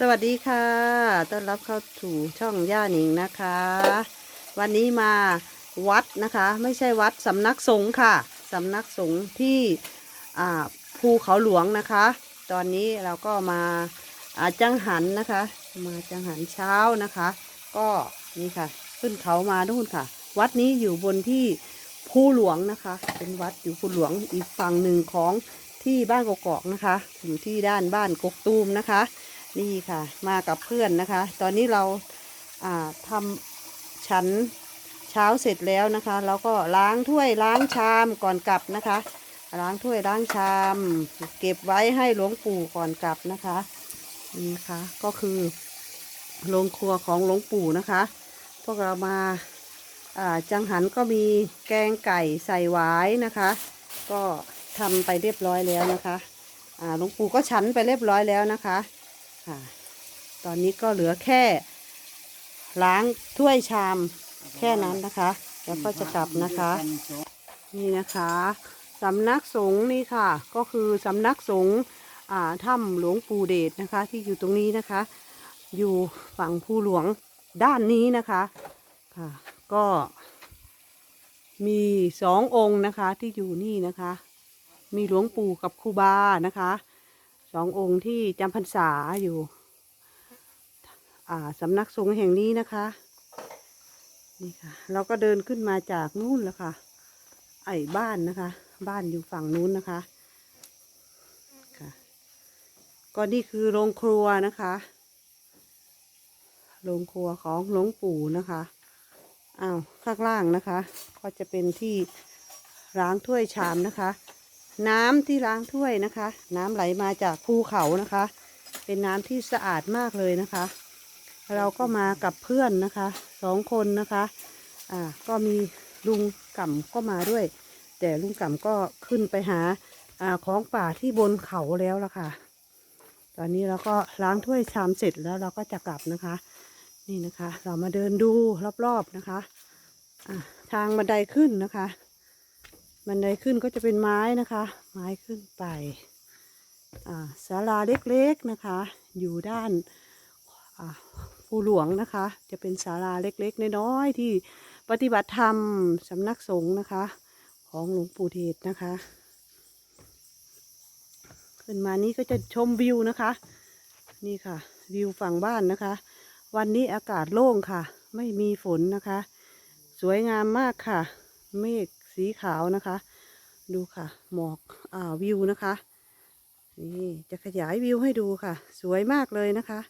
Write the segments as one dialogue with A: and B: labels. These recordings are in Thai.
A: สวัสดีค่ะ ต้อนรับเข้าสู่ช่องย่าหนิงนะคะ วันนี้มาวัดนะคะ ไม่ใช่วัดสำนักสงฆ์ค่ะสำนักสงฆ์ที่ภูเขาหลวงนะคะ ตอนนี้เราก็มาอ่าจังหันนะคะ มาจังหันเช้านะคะ ก็นี่ค่ะ ขึ้นเขามานู่นค่ะ วัดนี้อยู่บนที่ภูหลวงนะคะ เป็นวัดอยู่ภูหลวงอีกฝั่งหนึ่งของที่บ้านกกอกนะคะ อยู่ที่ด้านบ้านกกตูมนะคะ นี่ค่ะ มากับเพื่อนนะคะ ตอนนี้เราทำฉันเช้าเสร็จแล้วนะคะแล้วก็ล้างถ้วยล้างชามก่อนกลับนะคะ ล้างถ้วยล้างชาม เก็บไว้ให้หลวงปู่ก่อนกลับนะคะนี่นะคะก็คือโรงครัวของหลวงปู่นะคะ พวกเรามาาจังหันก็มีแกงไก่ใส่หวายนะคะ ก็ทำไปเรียบร้อยแล้วนะคะหลวงปู่ก็ฉันไปเรียบร้อยแล้วนะคะ ค่ะ ตอนนี้ก็เหลือแค่ ล้างถ้วยชามแค่นั้นนะคะ แล้วก็จะกลับนะคะ นี่นะคะสำนักสงฆ์นี่ค่ะ ก็คือสำนักสงฆ์อ่าถ้ำหลวงปู่เดชนะคะ ที่อยู่ตรงนี้นะคะ อยู่ฝั่งภูหลวงด้านนี้นะคะค่ะ ก็มีสององค์นะคะที่อยู่นี่นะคะ มีหลวงปู่กับครูบานะคะ สององค์ที่จำพรรษาอยู่สำนักสงฆ์แห่งนี้นะคะ นี่ค่ะ เราก็เดินขึ้นมาจากนู่นแล้วค่ะ ไอ้บ้านนะคะ บ้านอยู่ฝั่งนู้นนะคะค่ะ ก็นี่คือโรงครัวนะคะ โรงครัวของหลวงปู่นะคะอ้าวข้างล่างนะคะ ก็จะเป็นที่ล้างถ้วยชามนะคะ น้ำที่ล้างถ้วยนะคะ น้ำไหลมาจากภูเขานะคะ เป็นน้ำที่สะอาดมากเลยนะคะ เราก็มากับเพื่อนนะคะสองคนนะคะ อ่าก็มีลุงก่ำก็มาด้วย แต่ลุงก่ำก็ขึ้นไปหาอ่าของป่าที่บนเขาแล้วละค่ะ ตอนนี้เราก็ล้างถ้วยชามเสร็จแล้วเราก็จะกลับนะคะ นี่นะคะ เรามาเดินดูรอบๆนะคะ อ่าทางบันไดขึ้นนะคะ บันไดขึ้นก็จะเป็นไม้นะคะ ไม้ขึ้นไปศาลาเล็กๆนะคะ อยู่ด้านภูหลวงนะคะ จะเป็นศาลาเล็กๆน้อยๆที่ปฏิบัติธรรมสำนักสงฆ์นะคะ ของหลวงปู่เทศนะคะ ขึ้นมานี้ก็จะชมวิวนะคะ นี่ค่ะ วิวฝั่งบ้านนะคะ วันนี้อากาศโล่งค่ะ ไม่มีฝนนะคะ สวยงามมากค่ะ เมฆ สีขาวนะคะ ดูค่ะ หมอกอ่าวิวนะคะ นี่จะขยายวิวให้ดูค่ะ สวยมากเลยนะคะ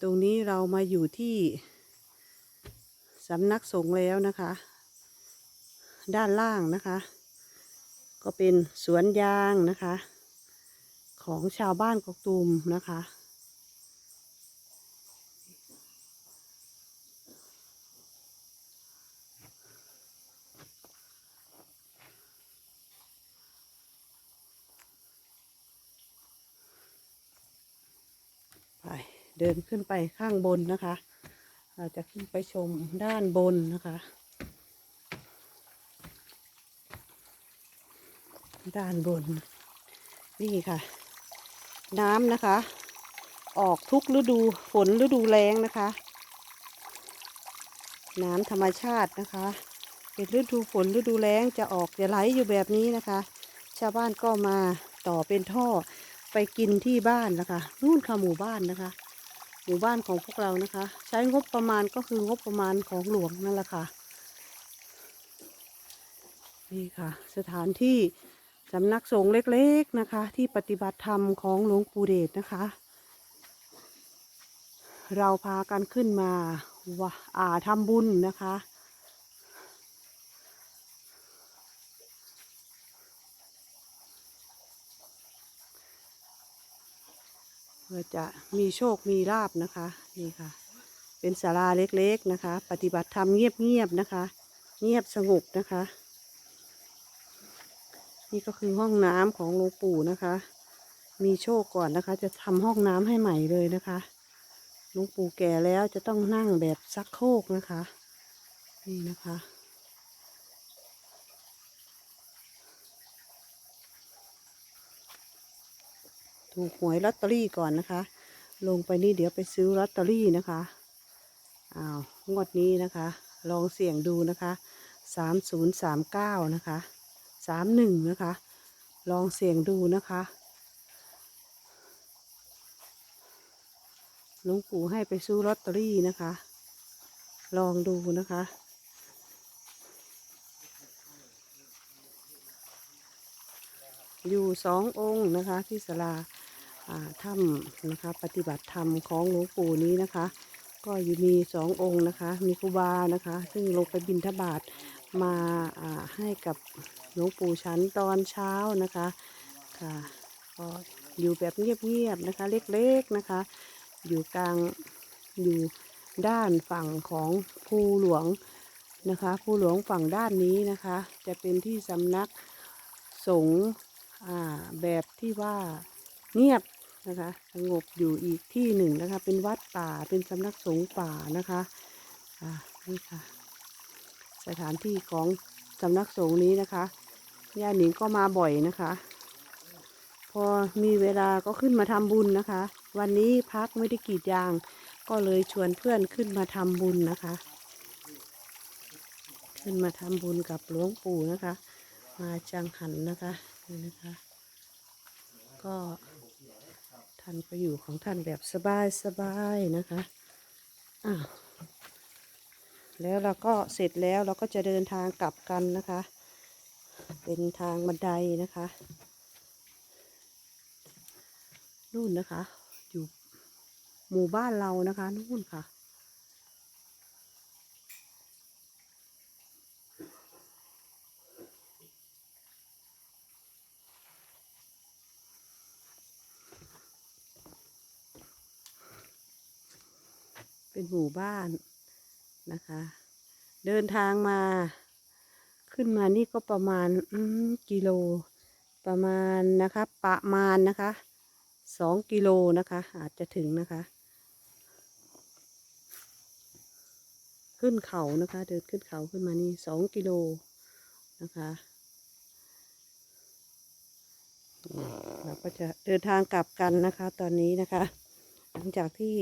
A: ตรงนี้เรามาอยู่ที่สำนักสงฆ์แล้วนะคะ ด้านล่างนะคะ ก็เป็นสวนยางนะคะ ของชาวบ้านกกตูมนะคะ ไป เดินขึ้นไปข้างบนนะคะเราจะขึ้นไปชมด้านบนนะคะ ด้านบน นี่ค่ะ น้ำนะคะ ออกทุกฤดูฝนฤดูแล้งนะคะ น้ำธรรมชาตินะคะเป็นฤดูฝนฤดูแล้งจะออกจะไหลอยู่แบบนี้นะคะ ชาวบ้านก็มาต่อเป็นท่อไปกินที่บ้านนะคะนู่นค่ะหมู่บ้านนะคะ หมู่บ้านของพวกเรานะคะ ใช้งบประมาณก็คืองบประมาณของหลวงนั่นแหละค่ะนี่ค่ะ สถานที่สำนักสงฆ์เล็กๆนะคะ ที่ปฏิบัติธรรมของหลวงปู่เดชนะคะ เราพากันขึ้นมาว่าอ่าทำบุญนะคะ เพื่อจะมีโชคมีลาบนะคะนี่ค่ะ เป็นศาลาเล็กๆนะคะ ปฏิบัติธรรมเงียบๆนะคะ เงียบสงบนะคะ นี่ก็คือห้องน้ำของหลวงปู่นะคะ มีโชคก่อนนะคะ จะทำห้องน้ำให้ใหม่เลยนะคะหลวงปู่แก่แล้วจะต้องนั่งแบบซักโคกนะคะ นี่นะคะ ถูกหวยลอตเตอรี่ก่อนนะคะ ลงไปนี่เดี๋ยวไปซื้อลอตเตอรี่นะคะอ้าวงวดนี้นะคะ ลองเสี่ยงดูนะคะสามศูนย์สามเก้านะคะสามหนึ่งนะคะ ลองเสี่ยงดูนะคะหลวงปู่ให้ไปซื้อลอตเตอรี่นะคะ ลองดูนะคะอยู่สององค์นะคะที่ศาลาอ่า ถ้ำนะคะ ปฏิบัติธรรมของหลวงปู่นี้นะคะ ก็อยู่มีสององค์นะคะ มีครูบานะคะ ซึ่งลงไปบิณฑบาตมาให้กับหลวงปู่ชั้นตอนเช้านะคะค่ะก็อยู่แบบเงียบๆนะคะ เล็กๆนะคะ อยู่กลางอยู่ด้านฝั่งของภูหลวงนะคะภูหลวงฝั่งด้านนี้นะคะ จะเป็นที่สำนักสงฆ์แบบที่ว่าเงียบ นะคะสงบอยู่อีกที่หนึ่งนะคะ เป็นวัดป่าเป็นสำนักสงฆ์ป่านะคะอ่านี่ค่ะ สถานที่ของสำนักสงฆ์นี้นะคะย่าหนิงก็มาบ่อยนะคะ พอมีเวลาก็ขึ้นมาทำบุญนะคะ วันนี้พักไม่ได้กรีดยาง ก็เลยชวนเพื่อนขึ้นมาทำบุญนะคะ ขึ้นมาทำบุญกับหลวงปู่นะคะ มาจังหันนะคะนี่นะคะ ก็านก็อยู่ของท่านแบบสบายสบายๆนะคะอ้าวแล้วเราก็เสร็จแล้วเราก็จะเดินทางกลับกันนะคะ เป็นทางบันไดนะคะนู่นนะคะ อยู่หมู่บ้านเรานะคะนู่นค่ะ เป็นหมู่บ้านนะคะ เดินทางมา ขึ้นมานี่ก็ประมาณกิโล ประมาณนะคะ ประมาณนะคะสองกิโลนะคะ อาจจะถึงนะคะ ขึ้นเขานะคะ เดินขึ้นเขาขึ้นมานี่สองกิโลนะคะเราก็จะเดินทางกลับกันนะคะ ตอนนี้นะคะ หลังจากที่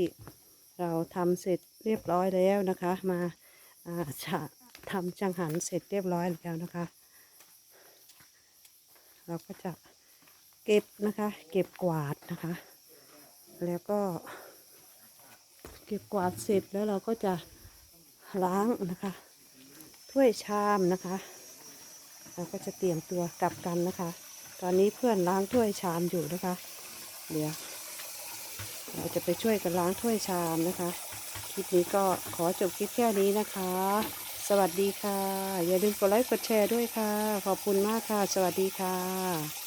A: เราทำเสร็จเรียบร้อยแล้วนะคะ มาอ่าฉะทำจังหันเสร็จเรียบร้อยแล้วนะคะ เราก็จะเก็บนะคะ เก็บกวาดนะคะ แล้วก็ เก็บกวาดเสร็จแล้วเราก็จะล้างนะคะถ้วยชามนะคะ เราก็จะเตรียมตัวกลับกันนะคะ ตอนนี้เพื่อนล้างถ้วยชามอยู่นะคะ เดี๋ยว เราจะไปช่วยกันล้างถ้วยชามนะคะ คลิปนี้ก็ขอจบคลิปแค่นี้นะคะ สวัสดีค่ะ อย่าลืมกดไลค์กดแชร์ด้วยค่ะ ขอบคุณมากค่ะ สวัสดีค่ะ